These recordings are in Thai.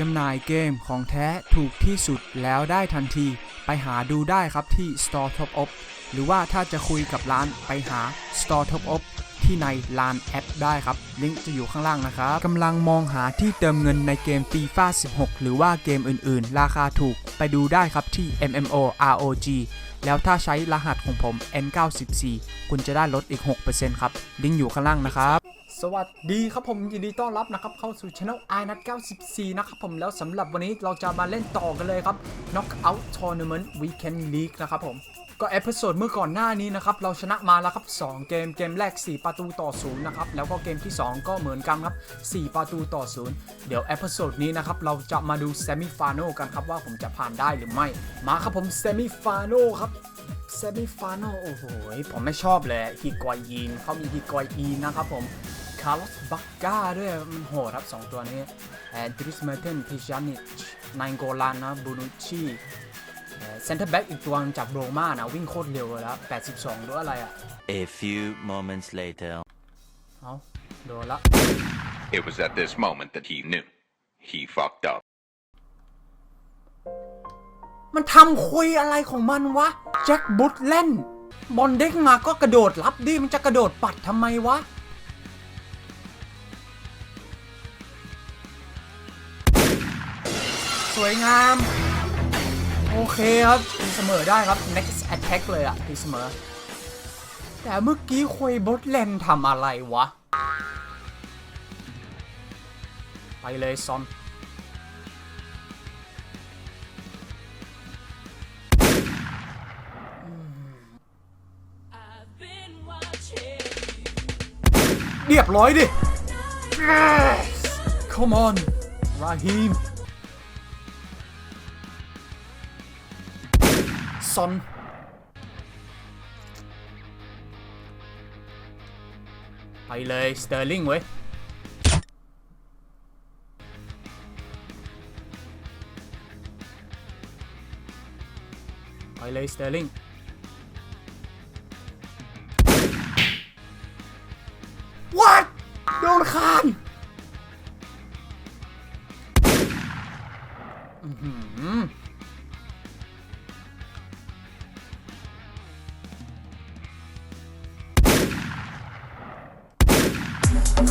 จำหน่ายเกมของแท้ถูกที่สุดแล้วได้ทันที ไปหาดูได้ครับที่ Store Top Up หรือว่าถ้าจะคุยกับร้านไปหา Store Top Up ที่ในลานแอปได้ครับ ลิงก์จะอยู่ข้างล่างนะครับกำลังมองหาที่เติมเงินในเกม FIFA 16 หรือว่าเกมอื่นๆ ราคาถูกไปดูได้ครับที่ MMO ROG แล้วถ้าใช้รหัสของผม N94 คุณจะได้ลดอีก 6%ครับ ลิงก์อยู่ข้างล่างนะครับ สวัสดีครับผมยินดีต้อนรับนะครับเข้าสู่ช anel i n a t 94 นะครับผมแล้วสำหรับวันนี้เราจะมาเล่นต่อกันเลยครับ Knockout Tournament Weekend League นะครับผมก็เอพิโซดเมื่อก่อนหน้านี้นะครับเราชนะมาแล้วครับ 2 เกมเกมแรก 4 ประตูต่อ0นะครับแล้วก็เกมที่ 2 ก็เหมือนกันครับ 4 ประตูต่อ0เดี๋ยวเอพิโซดนี้นะครับเราจะมาดูเซมิฟาโนกันครับว่าผมจะผ่านได้หรือไม่ มาครับผมเซมิฟาโนครับเซมิฟาโนโอ้โหผมไม่ชอบเลยฮิกอยอีนเขามีฮิกอยอีนนะครับผมาร์ลอสบักกาด้วย มันโหดครับ2ตัวนี้แอนดริสเมเทนพิจานิชนายโกลานนะบูนุชีเซนเตอร์แบ็กอีกตัวจากโรม่านะ วิ่งโคตรเร็วเลยแล้ว 82หรืออะไรอะ A few moments later. เอาโดนละ It was at this moment that he knew. He fucked up. มันทำคุยอะไรของมันวะ แจ็คบุตเล่น บอลเด้งมาก็กระโดดรับดิ มันจะกระโดดปัดทำไมวะ สวยงาม โอเคครับตีเสมอได้ครับ next attack เลยอะตีเสมอ แต่เมื่อกี้คุยบดเลนทำอะไรวะ ไปเลยซอนเรียบร้อยดิ Yes! Come on Raheem ซอนไปเลยสเตอร์ลิงเว้ย ไปเลยสเตอร์ลิง What โดนคาน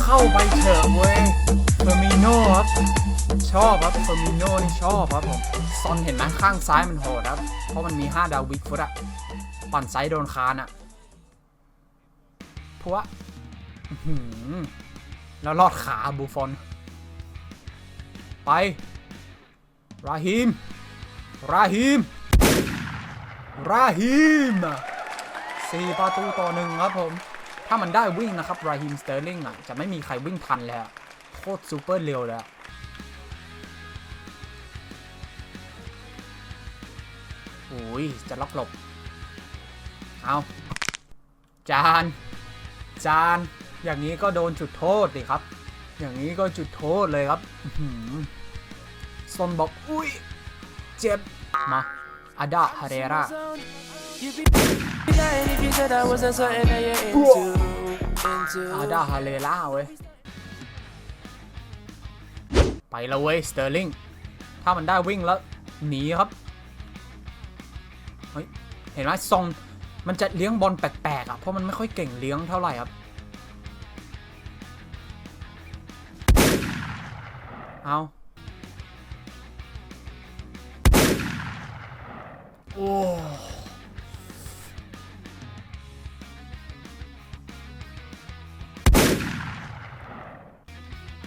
เข้าไปเถอะเว้ยเฟอร์มิโน่ครับชอบครับเฟอร์มิโน่นี่ชอบครับผมซอนเห็นไหมข้างซ้ายมันโหดครับ เพราะมันมี 5 ดาววิกฟุตอะปั่นไซด์โดนคานอะพราะว่าอื้อหือแล้วลอดขาบูฟอน ไป ราฮิม ราฮิม ราฮิมสี่ประตูต่อหนึ่งครับผม ถ้ามันได้วิ่งนะครับราฮิมสเตอร์ลิงอะจะไม่มีใครวิ่งทันเลยอะโคตรซูเปอร์เร็วเลยอะโอ้ยจะล็อกหลบ เอาจาน จาน อย่างนี้ก็โดนจุดโทษดิครับ อย่างนี้ก็จุดโทษเลยครับหือซนบอก อุ้ย เจ็บ มาอาดาฮาเรรา You'd be lying if you said I wasn't something that you're into. into. อาดาฮาเรราเว้ย ไปแล้วเว้ยสเตอร์ลิง ถ้ามันได้วิ่งแล้วหนีครับ เฮ้ย เห็นไหมซองมันจะเลี้ยงบอลแปลกๆอะ เพราะมันไม่ค่อยเก่งเลี้ยงเท่าไหร่ครับ เอาโอ้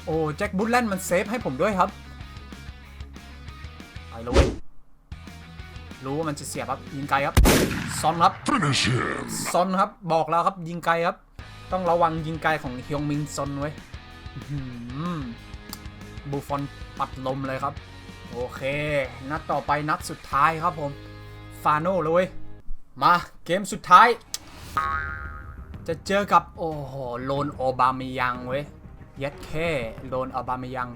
โอ้แจ็คบุตแลนด์มันเซฟให้ผมด้วยครับไปเลยเว้ยรู้ว่ามันจะเสียบครับยิงไกลครับซอนครับซอนครับบอกแล้วครับยิงไกลครับ ต้องระวังยิงไกลของฮยองมิงซอนไว้บูฟอนปัดลมเลยครับ โอเค นัดต่อไปนัดสุดท้ายครับผมฟาโน่เลยเว้ยมาเกมสุดท้าย จะเจอกับ โอ้โหโลนโอบามิยังเว้ย ยัดแค่โลนอบามยัง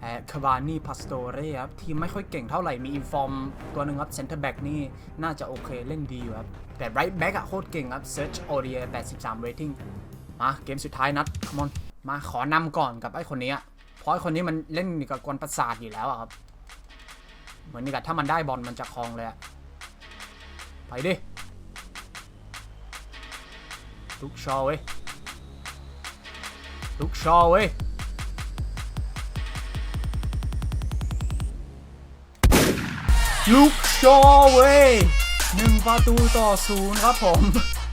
แอคาวานี่พาสโตเร่ครับทีมไม่ค่อยเก่งเท่าไหร่มีอินฟอร์มตัวหนึ่งครับเซนเตอร์แบ็กนี่น่าจะโอเคเล่นดีอยู่ครับ แต่ไร g ์แบ็กอะโคตรเก่งครับเซิร์ชโอเดีย83 rating มาเกมสุดท้ายนัด come on มาขอนำก่อนกับไอ้คนนี้อะเพราะไอ้คนนี้มันเล่นกับกวนประสาทอยู่แล้วอะครับ เหมือนนี่กับถ้ามันได้บอลมันจะคลองเลยอะไปดิลุกชอเว้ย ลุกชอเว้ยลูกโชว์เว้ยหนึ่งประตูต่อศูนย์ครับผม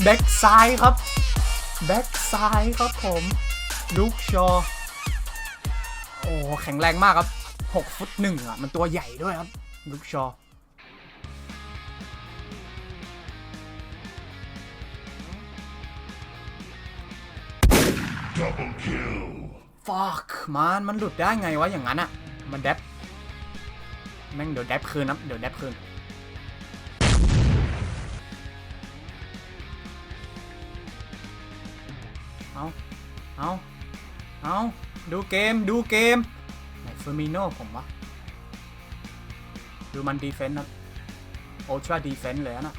แบ็กซ้ายครับแบ็กซ้ายครับผมลูกโชว์โอ้แข็งแรงมากครับ 6 ฟุตหนึ่งอะ มันตัวใหญ่ด้วยครับลูกโชว์ฟักมันมันหลุดได้ไงวะอย่างนั้นอะมันแดบแม่งเดี๋ยวแดบคืนนะเดี๋ยวแดบคืนเอาเอาเอาดูเกมดูเกมไหนเฟอร์มิโน่ผมวะดูมันดีเฟนต์นะโอทราดีเฟนต์เลยนะ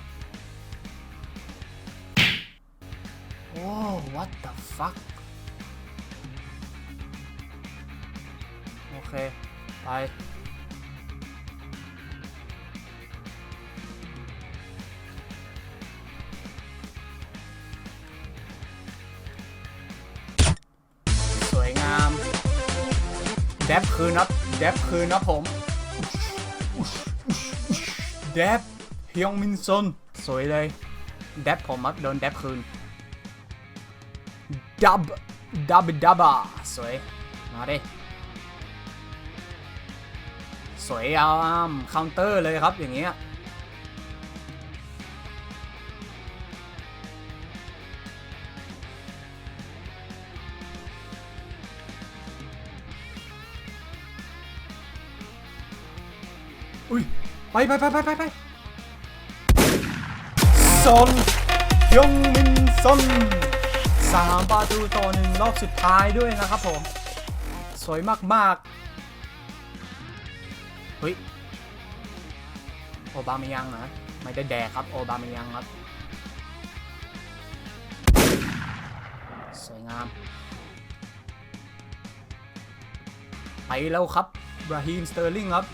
โอ้ what the fuck โอเค ไป สวยงาม แดบคืนครับ แดบคืนครับผม แดบฮยองมินซนสวยเลย แดบผมครับโดนแดบคืน ดับ ดับดับอะสวย มาดิ สวยอามเคาน์เตอร์เลยครับอย่างเงี้ยอุ้ยไปไปไปไปไปไปซอนยงมินซอนสามประตูต่อหนึ่งรอบสุดท้ายด้วยนะครับผม สวยมาก ๆ โอบามายังนะไม่ได้แดกครับโอบามายังครับ สวยงาม ไปแล้วครับบราฮีมสเตอร์ลิงครับ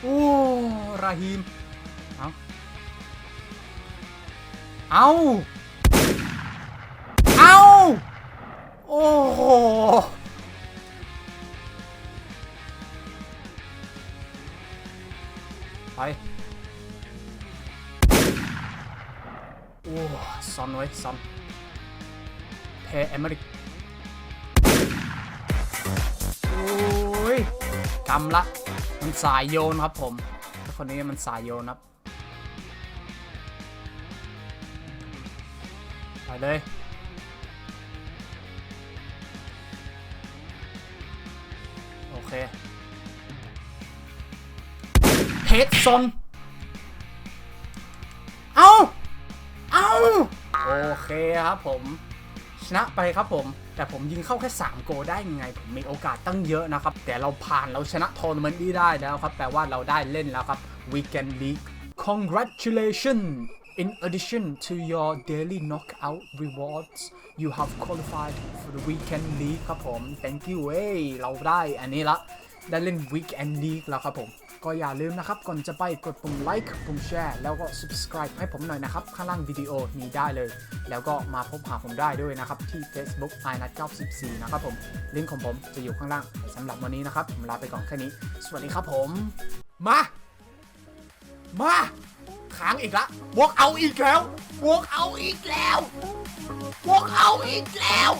โอ้ราฮีมเอาเอาเอาโอ้ ซอนไว้อนแพ้อเมริกโอ้ยกำละ มันสายโยนครับผม คนนี้มันสายโยนครับ ไปเลยโอเคเฮดซอน เคครับผมชนะไปครับผม แต่ผมยิงเข้าแค่ 3 โกลได้ยังไง ผมมีโอกาสตั้งเยอะนะครับ แต่เราผ่านเราชนะทัวร์นาเมนต์นี้ได้แล้วครับ แปลว่าเราได้เล่นแล้วครับ Weekend League Congratulations In addition to your daily knockout rewards you have qualified for the Weekend League ครับผม thank you เว้เราได้อันนี้ละ ได้เล่น Weekend League แล้วครับผม ก็อย่าลืมนะครับ ก่อนจะไปกดปุ่มไลค์ปุ่มแชร์แล้วก็ subscribe ให้ผมหน่อยนะครับ ข้างล่างวิดีโอนี้ได้เลย แล้วก็มาพบหาผมได้ด้วยนะครับ ที่ Facebook i n a t 94นะครับผม ลิงก์ของผมจะอยู่ข้างล่างสำหรับวันนี้นะครับ ผมลาไปก่อนแค่นี้ สวัสดีครับผม มา มาค้างอีกละวกเอาอีกแล้ววกเอาอีกแล้ววกเอาอีกแล้ว